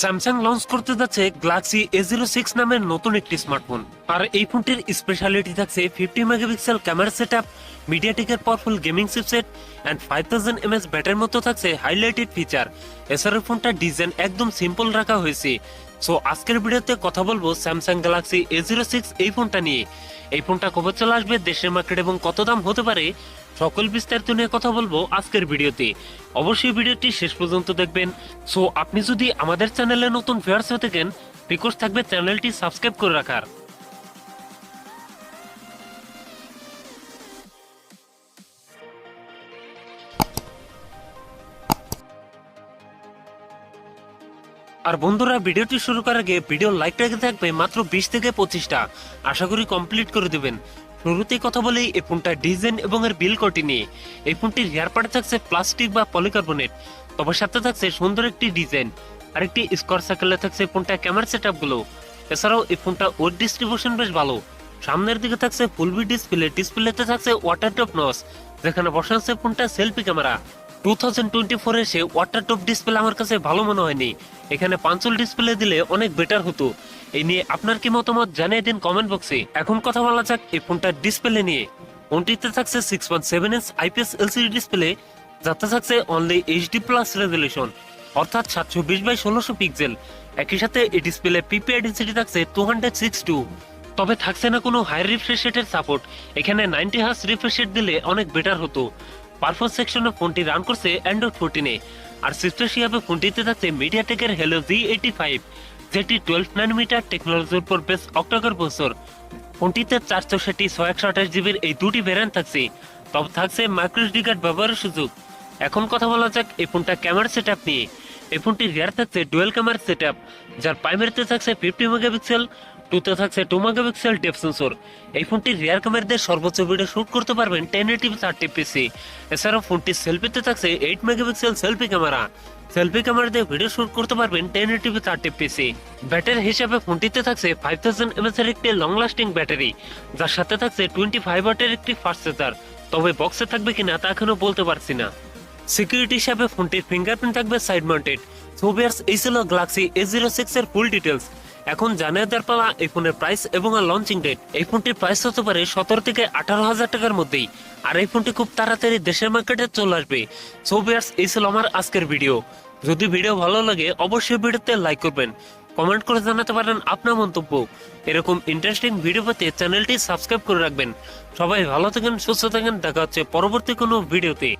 Samsung launch করতে যাচ্ছে Galaxy A zero six নামের নতুন একটি স্মার্টফোন আর এই ফোনটির স্পেশালিটি থাকছে fifty megapixel camera set up মিডিয়াটেকের powerful gaming chipset and five thousand MS ব্যাটারির মতো থাকছে হাইলাইটেড ফিচার এছাড়াও ফোনটার ডিজাইন একদম সিম্পল রাখা হয়েছে। সো আজকের ভিডিওতে কথা বলব Samsung Galaxy A zero six এই ফোনটা নিয়ে। এই ফোনটা কবে চলে আসবে, দেশের মার্কেট এবং কত দাম হতে পারে, সকল বিস্তারিত নিয়ে কথা বলব আজকের ভিডিওতে। অবশ্যই ভিডিওটি শেষ পর্যন্ত দেখবেন। সো আপনি যদি আমাদের চ্যানেলে নতুন ভিউয়ার্স হয়ে থাকেন রিকোয়েস্ট থাকবে চ্যানেলটি সাবস্ক্রাইব করে রাখার। আর বন্ধুরা, ভিডিওটি শুরু করার আগে ভিডিও লাইক রেখে থাকবে মাত্র বিশ থেকে পঁচিশটা। আশা করি কমপ্লিট করে দেবেন। শুরুতেই কথা বলি এই ফোনটা ডিজাইন এবং এর বিল কোটি নিয়ে। এই ফোনটির হেয়ার পার্টে থাকছে প্লাস্টিক বা পলিকার্বনেট তবে সাথে থাকছে সুন্দর একটি ডিজাইন। আর একটি স্কোয়ার সার্কেলে থাকছে ফোনটা ক্যামেরা সেটগুলো। এছাড়াও এই ফোনটা ওয়েট ডিস্ট্রিবিউশন বেশ ভালো। সামনের দিকে থাকছে ফুলবি ডিসপ্লে ডিসপ্লেতে থাকছে ওয়াটার টপ নস যেখানে বসা আছে ফোনটা selfie camera two thousand twenty four এসে ওয়াটার টপ ডিসপ্লে আমার কাছে ভালো মনে হয়নি। এখানে পাঁচল ডিসপ্লে দিলে অনেক বেটার হতো। এই নিয়ে আপনার কি মতামত জানিয়ে দিন কমেন্ট বক্সে এখন কথা বলা যাক এই ফোনটার ডিসপ্লে নিয়ে। ফোনটিতে থাকছে six point seven inch IPS LCD display যাতে থাকছে অনলি এইচডি প্লাস রেজলিউশন অর্থাৎ সাতশো বিশ বাই ষোলোশো পিক্সেল একই সাথে এই ডিসপ্লে পিপিআই ডেন্সিটি থাকছে টু হান্ড্রেড সিক্স টু তবে থাকছে না কোনো হাই রিফ্রেশ রেটের সাপোর্ট এখানে নাইনটি হার্স রিফ্রেশ রেট দিলে অনেক বেটার হতো। পারফরমেন্স সেকশনে ফোনটি রান করছে অ্যান্ড্রয়েড ফোরটিনে আর সিস্টেম হিসাবে ফোনটিতে থাকছে মিডিয়াটেকের হেলো জি এইটি ফাইভ যেটি টুয়েলভ নাইনোমিটার টেকনোলজির উপর বেস অক্টোকর প্রসেসর। ফোনটিতে চারশো ষাটি ছয় একশো আঠাশ জিবির এই দুটি ভ্যারিয়েন্ট থাকছে। তবে থাকছে মাইক্রোএসডি কার্ড ব্যবহারের সুযোগ। এখন কথা বলা যাক এই ফোনটা ক্যামেরা সেট নিয়ে। এই ফোনটির রিয়ার থাকছে ডুয়েল ক্যামেরা সেট যার প্রাইমারিতে থাকছে ফিফটি মেগাপিক্সেল টুতে থাকছে টু মেগাপিক্সেল ডেপ সেন্সর এই ফোনটির রিয়ার ক্যামেরা সর্বোচ্চ ভিডিও শুট করতে পারবেন টেন এইটি থার্টি পিসি এছাড়াও ফোনটির সেলফিতে থাকছে eight megapixel selfie camera selfie camera দিয়ে ভিডিও শুট করতে পারবেন টেন এইটি থার্টি পিসি ব্যাটারি হিসাবে ফোনটিতে থাকছে ফাইভ থাউজেন্ড এমএস এর একটি লং লাস্টিং ব্যাটারি, যার সাথে থাকছে টোয়েন্টি ফাইভ ওয়াটের একটি ফাস্ট চার্জার তবে বক্সে থাকবে কিনা তা এখনও বলতে পারছি না। সিকিউরিটি হিসাবে ফোনটির ফিঙ্গারপ্রিন্ট থাকবে সাইড মাউন্টেড সোভিয়ার্স এই ছিল গ্যালাক্সি এ জিরো সিক্স এর ফুল ডিটেলস এখন জানিয়ে দেওয়ার পালা এই ফোনের প্রাইস এবং আর লঞ্চিং ডেট এই ফোনটির প্রাইস হতে পারে সতেরো থেকে আঠারো হাজার টাকার মধ্যেই। আর এই ফোনটি খুব তাড়াতাড়ি দেশের মার্কেটে চলে আসবে। সোভিয়ার্স এই ছিল আমার আজকের ভিডিও যদি ভিডিও ভালো লাগে, অবশ্যই ভিডিওতে লাইক করবেন। কমেন্ট করে জানাতে পারেন আপনার মন্তব্য। এরকম ইন্টারেস্টিং ভিডিও পেতে চ্যানেলটি সাবস্ক্রাইব করে রাখবেন। সবাই ভালো থাকেন, সুস্থ থাকেন। দেখা হচ্ছে পরবর্তী কোনো ভিডিওতে